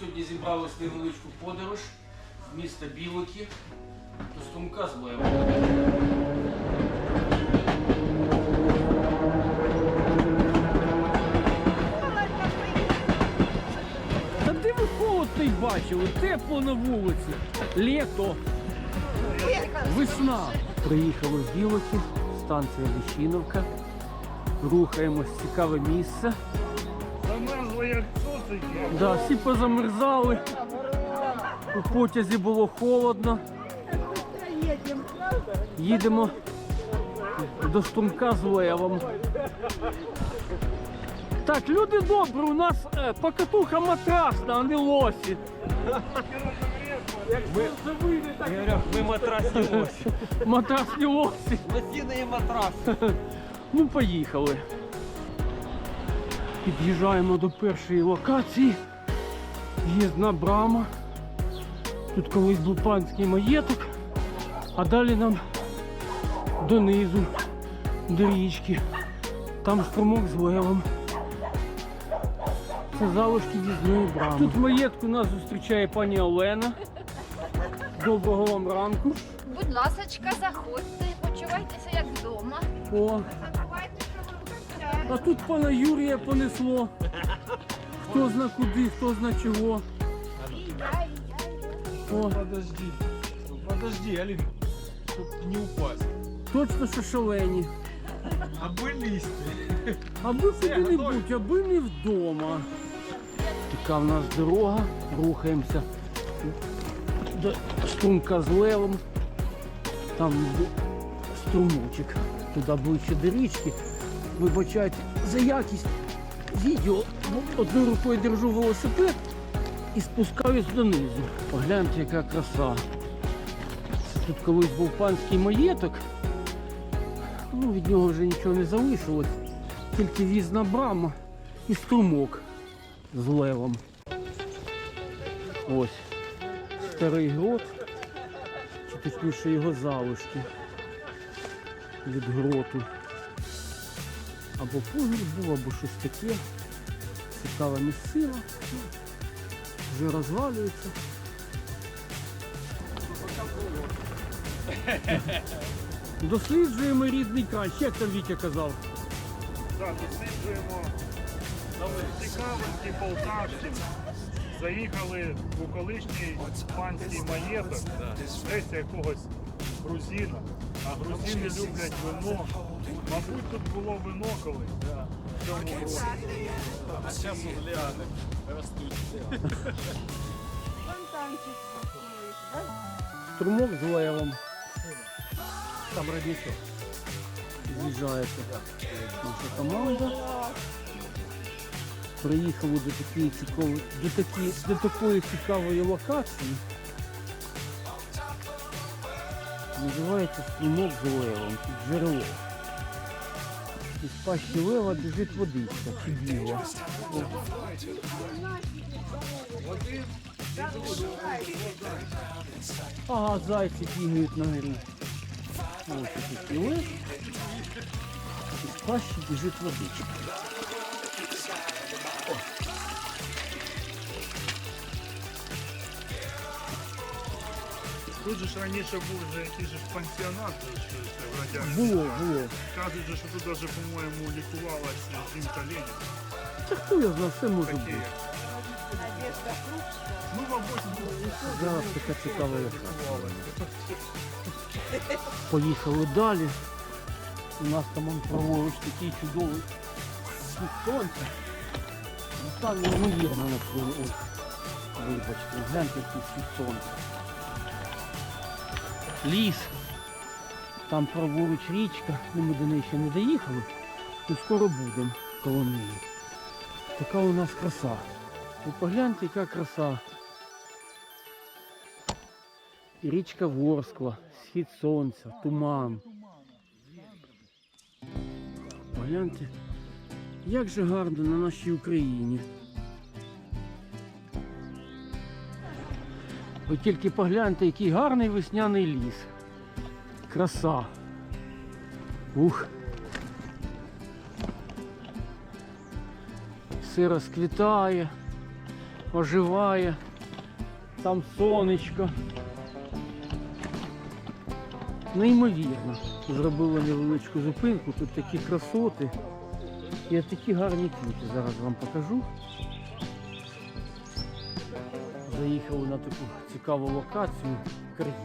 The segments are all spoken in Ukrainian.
Сьогодні зібрались на невеличку подорож з міста Білоки до Струмка з. Та де ви холод той бачили? Тепло на вулиці. Літо. Весна. Приїхали в Білоки, станція Ліщиновка. Рухаємось в цікаве місце. Да, всі позамерзали. У потязі було холодно. Їдемо до Струмка з Левом. Так, люди добрі, у нас е, покатуха матрасна, а не лосі. Ми, Ми матрасні лосі. матрасні лосі. Лосіний матрас. Ну, поїхали. Під'їжджаємо до першої локації. В'їзна брама. Тут колись був панський маєток, а далі нам донизу, до річки. Там струмок з левом. Це залишки в'їзної брами. Тут в маєтку нас зустрічає пані Олена. Доброго вам ранку. Будь ласочка, заходьте, почувайтеся як вдома. О, А тут пана Юрія понесло. Хто зна куди, хто зна чого. О, Подожди. Подожди, Алин. Чтоб не упасть. точно, що шалені. Аби лізти. Аби куди-небудь, аби не вдома. Така в нас дорога, рухаємося до струмка з левом. Там струмочок. Туди ближче до річки. Вибачайте за якість відео. Одною рукою держу велосипед і спускаюсь донизу. Погляньте, яка краса. Це тут колись був панський маєток. Ну, від нього вже нічого не залишилось. Тільки в'їзна брама і струмок з левом. Ось. Старий грот. Чи точніше його залишки від гроту. Або погріб був, або щось таке. Цікава місцина. Ну, Вже розвалюється. Досліджуємо рідний край. Як там Вітя казав. Так, досліджуємо цікавинки Полтавщини. Заїхали у колишній панський маєток, десь якогось грузина. А грузини люблять вино. Мабуть, тут було вино колись. В цьому році. А зараз угляни ростуть. Струмок з левом. Там родничок. З'їжджається наша команда. Приїхали до такої цікавої, до, такі, до такої цікавої локації. Називається струмок з. Тут джерело. Із пащі лева біжить водичка, біла. Ага, зайці бігають на горі. Ось такий лев. Пащі біжить водичка. Тут же ж раніше був вже якийсь же ж пансіонат, це в радянському. Було, було. Кажуть, же, що тут даже, по-моєму, лікувалася жінка Леніна. Та хто я знав, все може бути. Ну, мабуть, Зараз така цікава локація. Поїхали далі. У нас там он праворуч такий чудовий схід сонця. Ну, Там неймовірно на свою ось. Вибачте, гляньте який схід сонця. Ліс. Там праворуч річка, ну ми до неї ще не доїхали. Ну скоро будемо коло неї. Така у нас краса. Ви погляньте, яка краса. Річка Ворскла, схід сонця, туман. Погляньте, як же гарно на нашій Україні. Ви тільки погляньте, який гарний весняний ліс. Краса. Ух. Все розквітає. оживає. Там сонечко. Неймовірно. Зробили невеличку зупинку. Тут такі красоти. І такі гарні квіти. Зараз вам покажу. Заїхали на таку цікаву локацію кар'єр.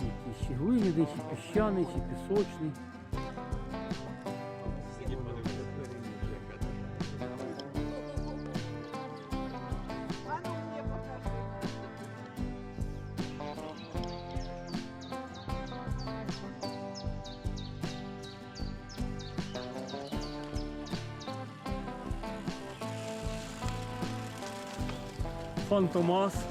Якийсь чи глиняний, чи піщаний, чи пісочний. Juan Tomás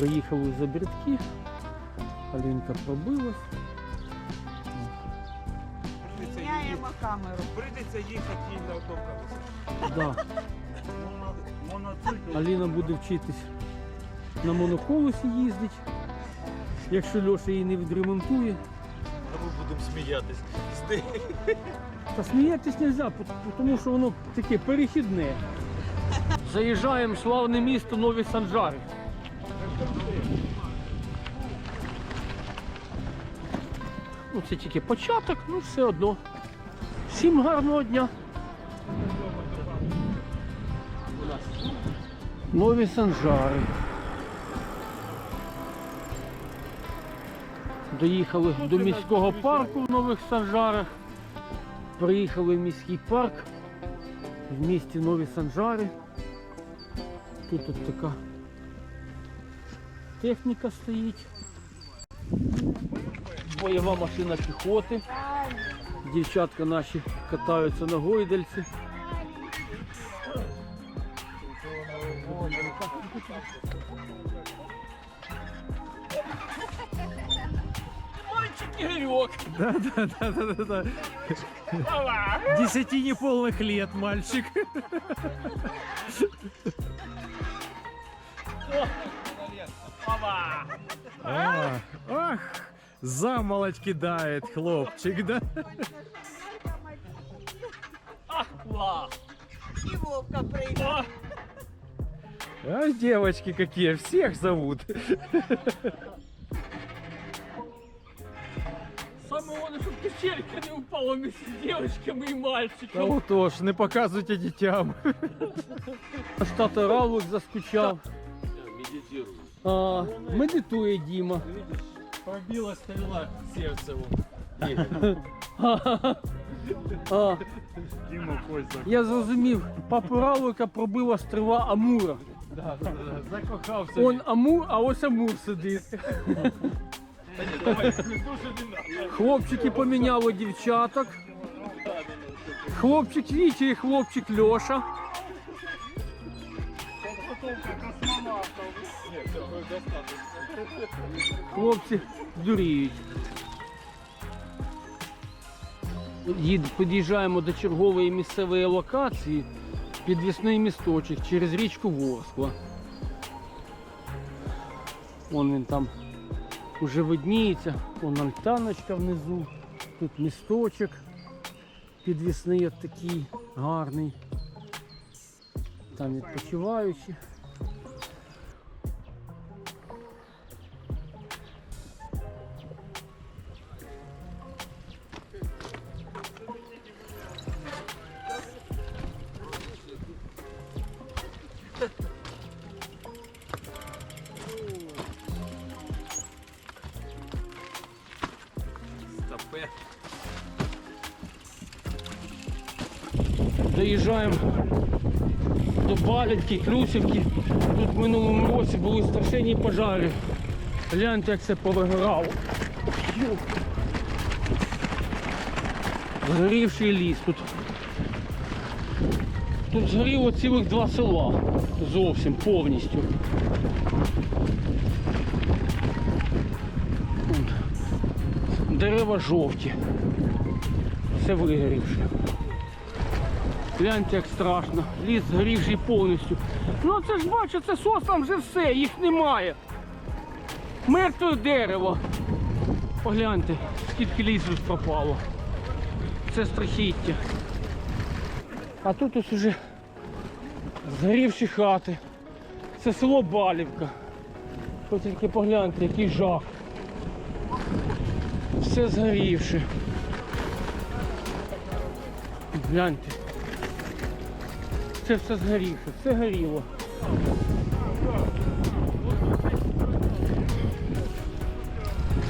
Приїхали за біртки. Алінка пробилась. Міняємо камеру. Прийдеться їхати їй на колесі. Да. Аліна буде вчитись на моноколесі їздити. Якщо Льоша її не відремонтує. А ми будемо сміятись. Та сміятись не можна, тому що воно таке перехідне. Заїжджаємо в славне місто Нові Санжари. Ну, це тільки початок, ну все одно. Всім гарного дня. Нові Санжари. Доїхали до міського парку в Нових Санжарах. Приїхали в міський парк в місті Нові Санжари. Тут от така техніка стоїть. Бойова машина піхоти. Дівчатка наші катаються на гойдальці. Мальчик Игорек. Да-да-да-да-да. Десяти неполных лет, мальчик. А, Ах, замолоть кидает хлопчик, да? Класс. І Вовка прийде. А девочки какие, всех зовут. Саме головне, щоб печерка не упала між дівчатками і Та мальчиком. отож, не показуйте дітям. Аж тато Равлик заскучав. А, медитує Діма. Пробила стрела сердце. А, Козак. я зрозумів, папу Равлика пробила стрела Амура. Закохався. Он Амур, а ось Амур сидить. Хлопчики поміняли дівчаток. Хлопчик Вітя і хлопчик Льоша. Хлопці дуріють. Під'їжджаємо до чергової місцевої локації. Підвісний місточок через річку Ворскла. Вон він там уже видніється, вон альтаночка внизу, тут місточок підвісний от такий гарний. Там відпочиваючі. Доїжджаємо до Балівки, Клюсівки. Тут в минулому році були страшенні пожари. Гляньте, як це повигорало. Згорівший ліс тут. Тут згоріло цілих два села. Зовсім повністю. Дерева жовті. Все вигорівше. Гляньте, як страшно. Ліс згорівший повністю. Ну це ж бачу, це соснам вже все, їх немає. Мертве дерево. Погляньте, скільки лісу пропало. Це страхіття. А тут ось уже згорівші хати. Це село Балівка. Ви тільки погляньте, який жах. Все згорівше. Гляньте. Це все згорівше, все горіло.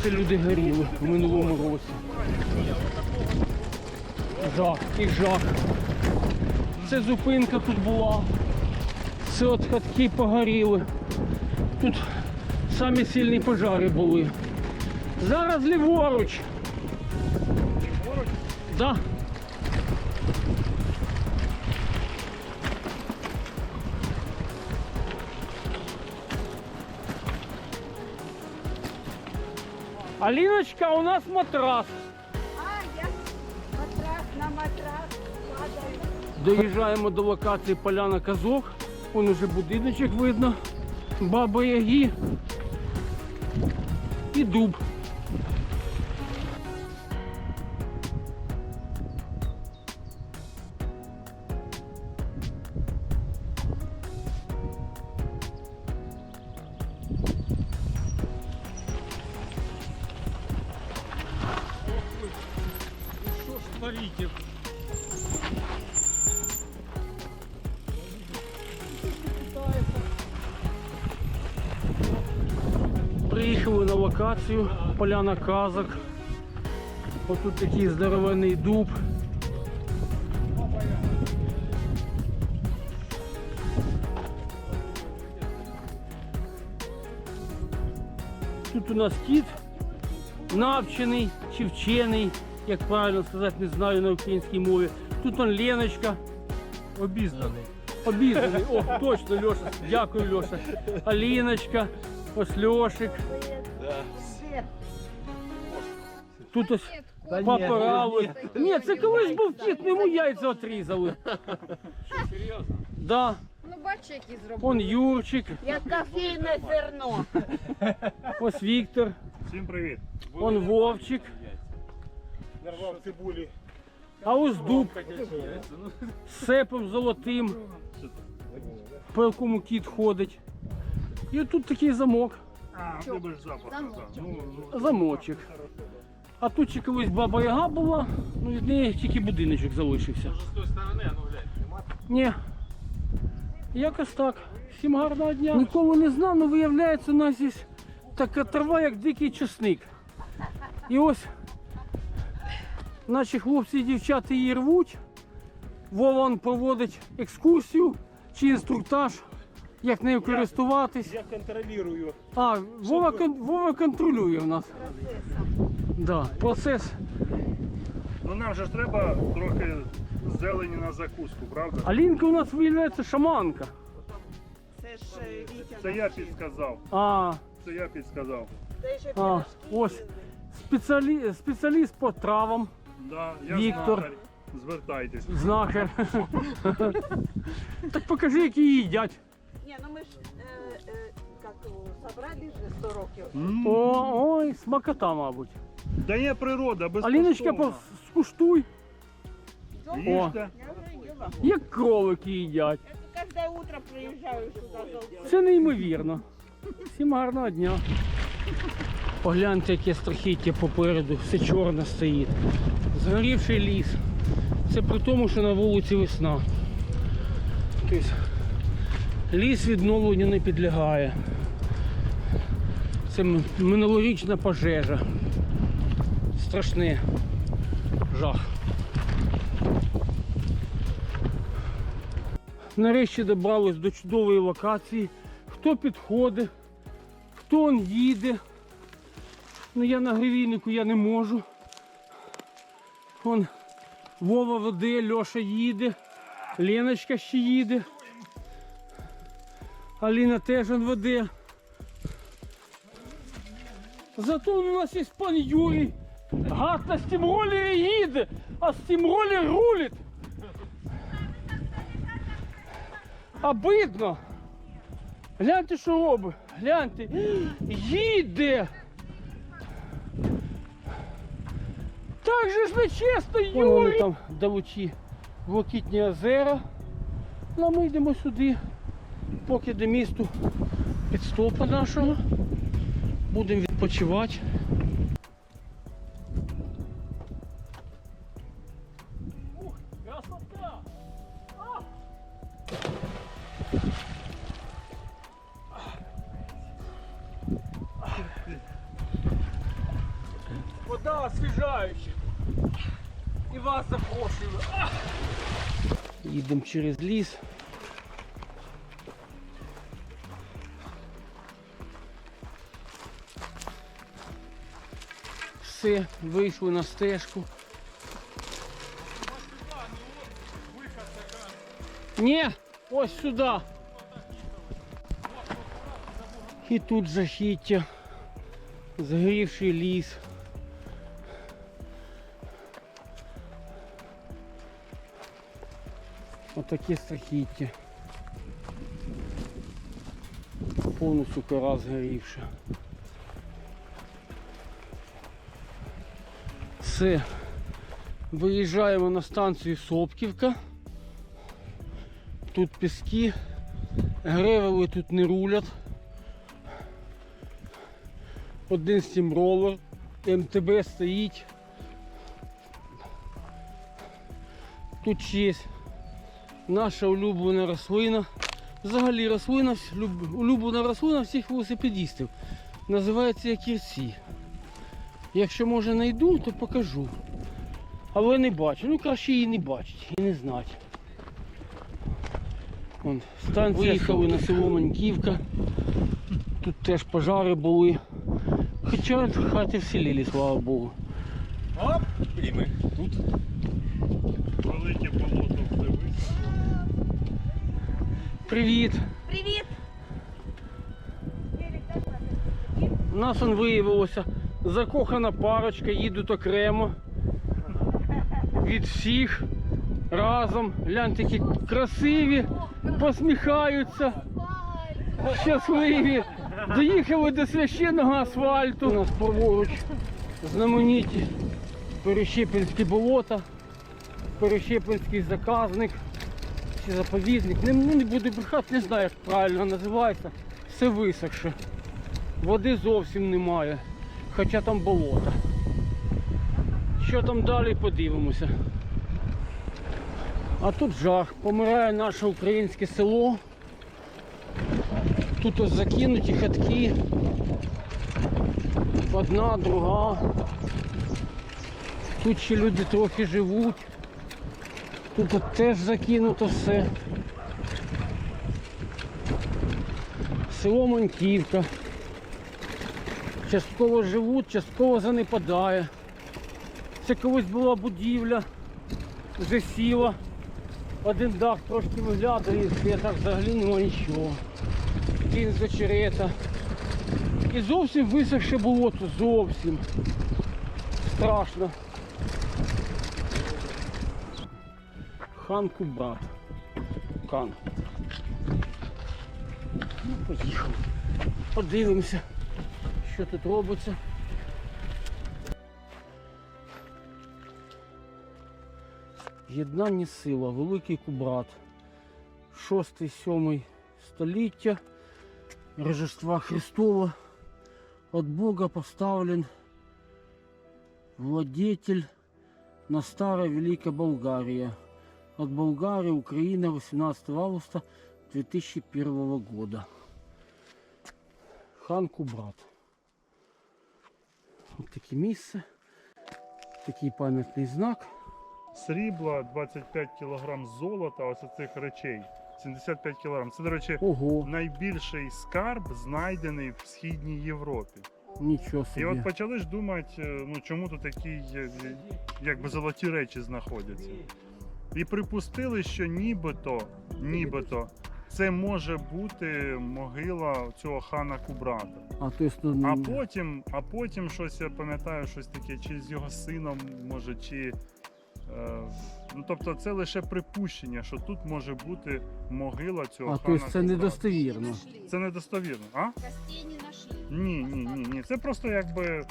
Це люди горіли в минулому році. Жах, який жах. Це зупинка тут була. Це от хатки погоріли. Тут самі сильні пожари були. Зараз ліворуч. Поруч Да. Аліночка, у нас матрас. А, я матрас на матрас падаю. Доїжджаємо до локації Поляна Казок. Вон уже будиночок видно. Баба Ягі. І дуб. Що? Приїхали на локацію Поляна Казак. Ось тут такий здоровенний дуб. Тут у нас кіт навчений чи вчений, як правильно сказати, не знаю на українській мові. Тут он Леночка. Обізнаний. Обізнаний. О, точно, Льоша. Дякую, Льоша. Аліночка, ось Льошик. Тут ось папорали. Ні, це колись був кіт, йому яйця отрізали. Да, Ну бачиш, які зробили. он Юрчик, Як кофейне зерно. ось Віктор, всім привіт. он Вовчик, Нарвав цибулі. а ось дуб з сепом золотим, по якому кіт ходить. І тут такий замок, А, так. Ну, ну, замочок. А тут ще колись баба Яга була, ну від неї тільки будиночок залишився. З тої сторони, а ну глянь. Ні. Якось так. Всім гарного дня. Ніколи не знав, але виявляється, у нас є така трава, як дикий чесник. І ось наші хлопці і дівчата її рвуть. Вова проводить екскурсію чи інструктаж, як нею користуватись. Я контролюю. А, Вова, кон- Вова контролює в нас. Да, процес. Ну нам же ж треба трохи зелені на закуску, правда? Алінка у нас виявляється шаманка. Це ж е, Вітя. Це я підсказав. А, Це я підсказав. А, пірожки ось. їли. спеціалі... спеціаліст по травам. Да, я Віктор. знахар. Звертайтесь. Знахар. так покажи, які їдять. Ні, ну ми ж як його, собрали вже 100 років. О, ой, смакота, мабуть. Да є природа, без Аліночка, пос- скуштуй, Їжте. Я їла. як кролики їдять. Я кожне утро приїжджаю сюди. Це неймовірно. Всім гарного дня. Погляньте, яке страхіття попереду, все чорне стоїть. Згорівший ліс. Це при тому, що на вулиці весна. Тобто ліс відновленню не підлягає. Це минулорічна пожежа. страшне. Жах. Нарешті добрались до чудової локації. Хто підходить, хто он їде. Ну я на гривійнику я не можу. Вон Вова веде, Льоша їде, Леночка ще їде. Аліна теж он веде. Зато у нас є пан Юрій. Гад на стімролері їде, а стімролер рулить. Обидно. Гляньте, що робить. Гляньте. Їде. Так же ж нечесно, Юрій. Вони там далучі Блакитні озера. Ну, а ми йдемо сюди, поки до місту підстопа нашого. Будемо відпочивати. Через ліс. Все, вийшли на стежку. Ні, ось сюди. І тут жахіття. Згорівший ліс. Отаке страхіття. Повністю кора згорівша. Все. Виїжджаємо на станцію Сопківка. Тут піски. Гревели тут не рулять. Один стімролер. МТБ стоїть. Тут є наша улюблена рослина. Взагалі рослина, улюблена рослина всіх велосипедистів. Називається якірці. Якщо може знайду, то покажу. Але не бачу. Ну краще її не бачити і не знати. Вон, станція Виїхали на село Маньківка. Тут теж пожари були. Хоча хати вселили, слава Богу. Оп, і ми тут. Велике болото все висохло. Привіт! Привіт! У нас он виявилося закохана парочка, їдуть окремо. Від всіх разом. Гляньте, які красиві, посміхаються, щасливі. Доїхали до священного асфальту. У нас праворуч знамениті Перещепинські болота, Перещепинський заказник чи заповідник. Не, ну, не буду брехати, не знаю, як правильно називається. Все висохше. Води зовсім немає, хоча там болото. Що там далі, подивимося. А тут жах. Помирає наше українське село. Тут ось закинуті хатки. Одна, друга. Тут ще люди трохи живуть. Тут теж закинуто все. Село Моньківка. Частково живуть, частково занепадає. Це колись була будівля, вже сіла. Один дах трошки виглядає, і так взагалі нічого. Кінь з очерета. І зовсім висохше болото, зовсім. Страшно. Ханку брат. Кан. Ну, поїхали. Подивимося, що тут робиться. Єднання сила, Великий Кубрат. 6-7 століття Рождества Христова. От Бога поставлен владетель на Старая Великая Болгария. От Болгарии Украина 18 августа 2001 года. Хан Кубрат. Ось таке місце. Такий пам'ятний знак. Срібла, 25 кг золота, ось цих речей. 75 кг. Це, до речі, Ого, найбільший скарб, знайдений в Східній Європі. нічого І от почали ж думати, е, ну чому тут такі е, якби золоті речі знаходяться. І припустили, що нібито, нібито це може бути могила цього хана Кубрата. А то есть, ну, А потім, а потім щось я пам'ятаю, щось таке, чи з його сином, може, чи. Е, ну, тобто це лише припущення, що тут може бути могила цього а то хана. есть це Кубрата. недостовірно. Це недостовірно, а? Костей не нашли. Ні, ні, ні, ні. Це просто якби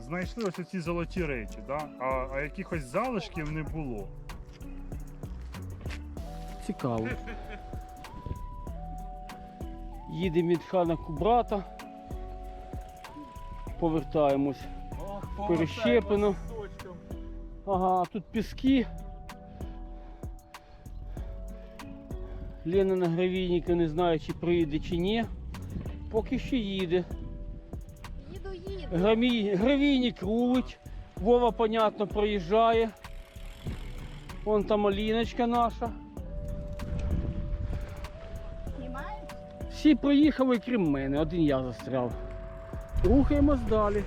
знайшли ось ці золоті речі, да? а, а якихось залишків не було. Цікаво. Їдемо від хана Кубрата. Повертаємось. Перещеплено. Ага, тут піски. Лена на гравійнику не знає, чи приїде, чи ні. Поки що їде. Їду, їду. Грамі... Гравійник рулить. Вова, понятно, проїжджає. Вон там Аліночка наша. Всі проїхали, крім мене, один я застряв. Рухаємось далі.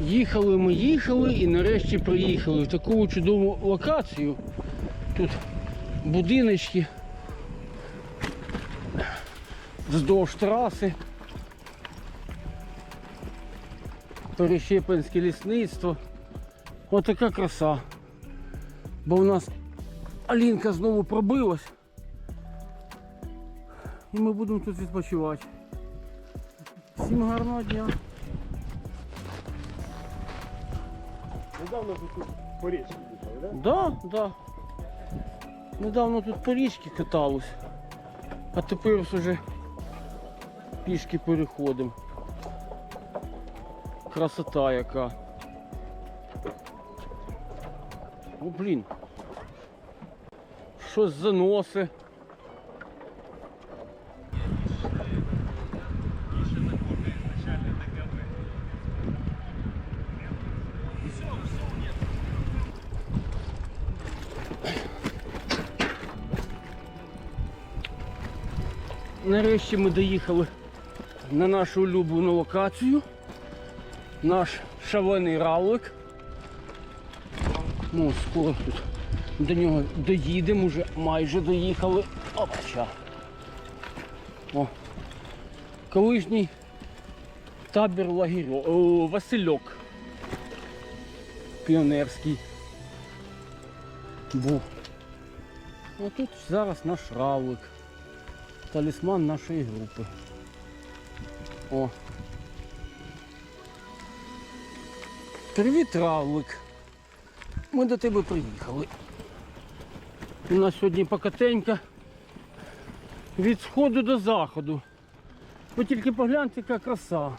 Їхали ми, їхали і нарешті приїхали в таку чудову локацію. Тут будиночки вздовж траси. Перещепинське лісництво. Отака краса. Бо в нас Алінка знову пробилась. І ми будемо тут відпочивати. Всім гарного дня. Недавно ви тут по річці їхали, да? Да, да. Недавно тут по річці катались, а тепер ось уже пішки переходимо. Красота яка. О, блін. Щось заноси. Нарешті ми доїхали на нашу улюблену локацію. Наш шалений равлик. Ну, скоро тут до нього доїдемо, вже майже доїхали. Опача. О. Колишній табір лагерьо. О, Васильок. Піонерський. Був. А тут зараз наш равлик талісман нашої групи. О. Привіт, Равлик. Ми до тебе приїхали. У нас сьогодні покатенька від сходу до заходу. Ви тільки погляньте, яка краса.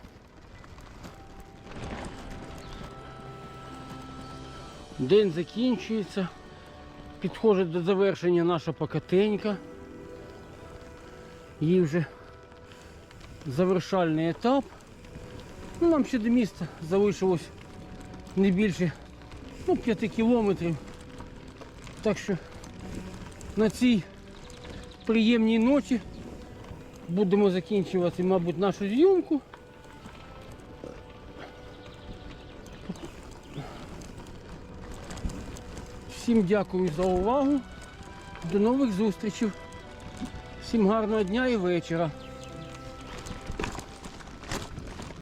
День закінчується. Підходить до завершення наша покатенька. Їй вже завершальний етап. Ну, нам ще до міста залишилось не більше ну, 5 кілометрів. Так що на цій приємній ночі будемо закінчувати, мабуть, нашу зйомку. Всім дякую за увагу. До нових зустрічей. Всім гарного дня і вечора.